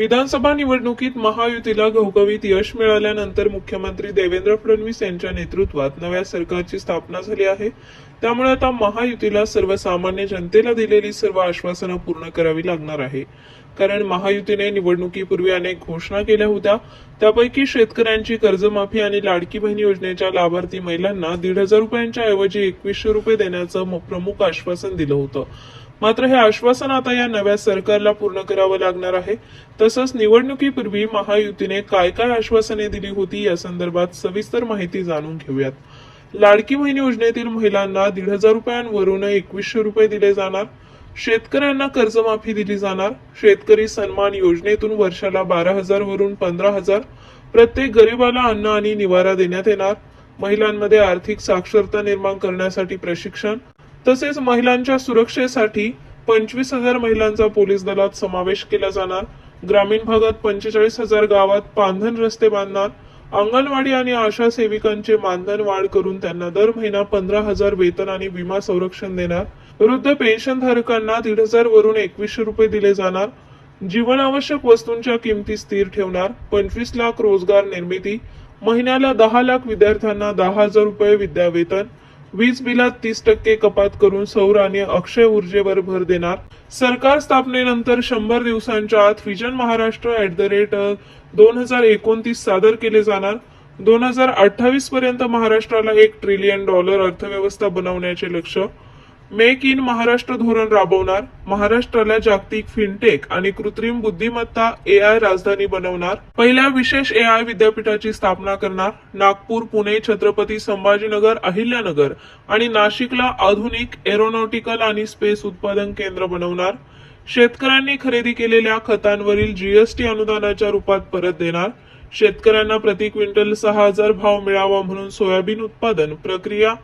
विधानसभा निवडणुकीत महायुतीला घवघवीत यश मिळाल्यानंतर मुख्यमंत्री देवेंद्र फडणवीस यांच्या नेतृत्वात नव्या सरकारची स्थापना झाली आहे. त्यामुळे आता महायुतीला सर्वसामान्य जनतेला दिलेली सर्व आश्वासनं पूर्ण करावी लागणार आहे. कारण महायुतीने निवडणुकीपूर्वी अनेक घोषणा केल्या होत्या. त्यापैकी शेतकऱ्यांची कर्जमाफी आणि लाडकी बहीण योजनेच्या लाभार्थी महिलांना दीड हजार रुपयांच्या ऐवजी एकवीसशे रुपये देण्याचं प्रमुख आश्वासन दिलं होतं. मात्र हे आश्वासन आता या नव्या सरकारला पूर्ण करावं लागणार आहे. तसंच निवडणुकीपूर्वी महायुतीने काय काय आश्वासने दिली होती या संदर्भात सविस्तर माहिती जाणून घेऊयात. लाडकी बहीण योजनेतील महिलांना दीड हजार रुपयांवरून एकवीसशे रुपये दिले जाणार. शेतकऱ्यांना कर्जमाफी दिली जाणार. शेतकरी सन्मान योजनेतून वर्षाला बारा हजार वरून पंधरा हजार. प्रत्येक गरीबाला अन्न आणि निवारा देण्यात येणार. महिलांमध्ये आर्थिक साक्षरता निर्माण करण्यासाठी प्रशिक्षण. तसेच महिलांच्या सुरक्षेसाठी पंचवीस हजार महिलांचा पोलीस दलात समावेश केला जाणार. ग्रामीण भागात पंचेचाळीस हजार गावात पांधन रस्ते बांधणार. अंगणवाडी आणि आशा सेविकांचे मानधन वाढ करून त्यांना दर महिना पंधरा हजार वेतन आणि विमा संरक्षण देणार. वृद्ध पेन्शन धारकांना दीड हजार वरून एकवीसशे रुपये दिले जाणार. जीवनावश्यक वस्तूंच्या किमती स्थिर ठेवणार. पंचवीस लाख रोजगार निर्मिती. महिन्याला दहा लाख विद्यार्थ्यांना दहा हजार रुपये विद्यावेतन. वीज बिलात तीस टक्के कपात करून सौर आणि अक्षय ऊर्जेवर भर देणार. सरकार स्थापनेनंतर शंभर दिवसांच्या आत vision Maharashtra at the rate दोन हजार एकोणतीस सादर केले जाणार. दोन हजार अठ्ठावीस पर्यंत महाराष्ट्राला एक ट्रिलियन डॉलर अर्थव्यवस्था बनवण्याचे लक्ष्य. मेक इन महाराष्ट्र धोरण राबवणार महाराष्ट्राला जागतिक फिनटेक आणि कृत्रिम बुद्धिमत्ता ए आय राजधानी बनवणार पहिल्या विशेष ए आय विद्यापीठाची स्थापना करणार नागपूर पुणे छत्रपती संभाजीनगर अहिल्यानगर आणि नाशिकला आधुनिक एरोनॉटिकल आणि स्पेस उत्पादन केंद्र बनवणार. शेतकऱ्यांनी खरेदी केलेल्या खतांवरील जीएसटी अनुदानाच्या रूपात परत देणार. शेतकऱ्यांना प्रति क्विंटल सहा हजार भाव मिळावा म्हणून सोयाबीन उत्पादन प्रक्रिया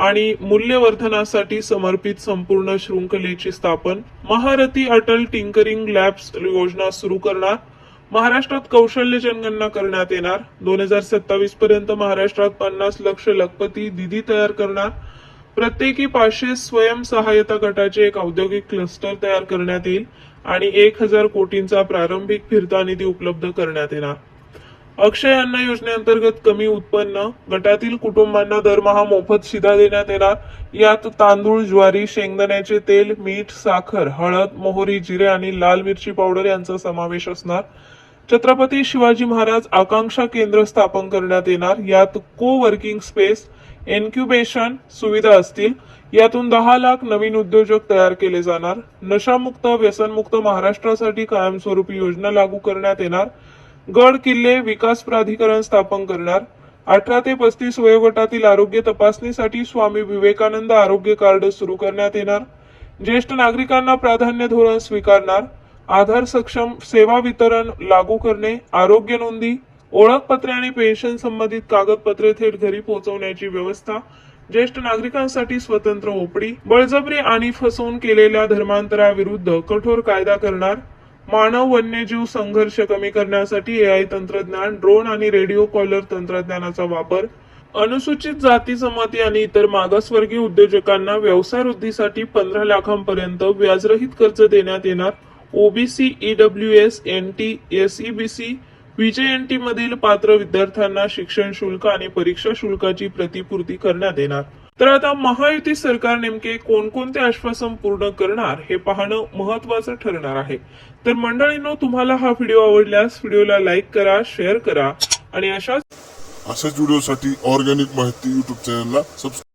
आणि मूल्यवर्धनासाठी समर्पित संपूर्ण शृंखलेची स्थापन महारथी अटल टिंकरिंग लॅब्स योजना सुरू करणार. महाराष्ट्रात कौशल्य जनगणना करण्यात येणार. दोन हजार सत्तावीस पर्यंत महाराष्ट्रात पन्नास लक्ष लखपती दिदी तयार करणार. प्रत्येकी पाचशे स्वयंसहायता गटाचे एक औद्योगिक क्लस्टर तयार करण्यात येईल. आणि एक हजार कोटींचा प्रारंभिक फिरता निधी उपलब्ध करण्यात येणार. अक्षय अन्न योजनेअंतर्गत कमी उत्पन्न गटातील कुटुंबांना दरमहा मोफत शिधा देण्यात येणार. यात तांदूळ ज्वारी शेंगदाण्याचे तेल मीठ साखर हळद मोहरी जिरे आणि लाल मिरची पावडर यांचा समावेश असणार. छत्रपती शिवाजी महाराज आकांक्षा केंद्र स्थापन करण्यात येणार. यात को वर्किंग स्पेस एन्क्युबेशन सुविधा असतील. यातून दहा लाख नवीन उद्योजक तयार केले जाणार. नशामुक्त व्यसनमुक्त महाराष्ट्रासाठी कायमस्वरूपी योजना लागू करण्यात येणार. गड किल्ले विकास प्राधिकरण स्थापन करणार. अठरा ते पस्तीस वयोगटातील आरोग्य तपासणीसाठी स्वामी विवेकानंद आरोग्य कार्ड सुरू करण्यात येणार. ज्येष्ठ नागरिकांना प्राधान्य धोरण स्वीकारणार. आधार सक्षम सेवा वितरण लागू करणे. आरोग्य नोंदी. ओळखपत्रे आणि पेन्शन संबंधित कागदपत्रे थेट घरी पोहोचवण्याची व्यवस्था. ज्येष्ठ नागरिकांसाठी स्वतंत्र ओपडी. बळजबरी आणि फसवून केलेल्या धर्मांतराविरुद्ध कठोर कायदा करणार. मानव वन्यजीव संघर्ष कमी करण्यासाठी एआय तंत्रज्ञान ड्रोन आणि रेडिओ कॉलर तंत्रज्ञानाचा वापर अनुसूचित जाती जमाती आणि इतर मागासवर्गीय उद्योजकांना व्यवसाय वृद्धीसाठी पंधरा लाखांपर्यंत व्याजरहित कर्ज देण्यात येणार. OBC EWS N T S EBC T मधील पात्र विद्यार्थ्यांना शिक्षण शुल्क आणि परीक्षा शुल्काची प्रतिपूर्ती करण्यात येणार. तर आता महायुती सरकार नेमके कोणकोणते आश्वासन पूर्ण करणार हे पाहणं महत्वाचं ठरणार आहे. तर मंडळींनो तुम्हाला हा व्हिडिओ आवडल्यास व्हिडिओला लाईक करा शेअर करा आणि अशाच अशाच व्हिडिओसाठी ऑर्गॅनिक माहिती युट्यूब चॅनलला सबस्क्राईब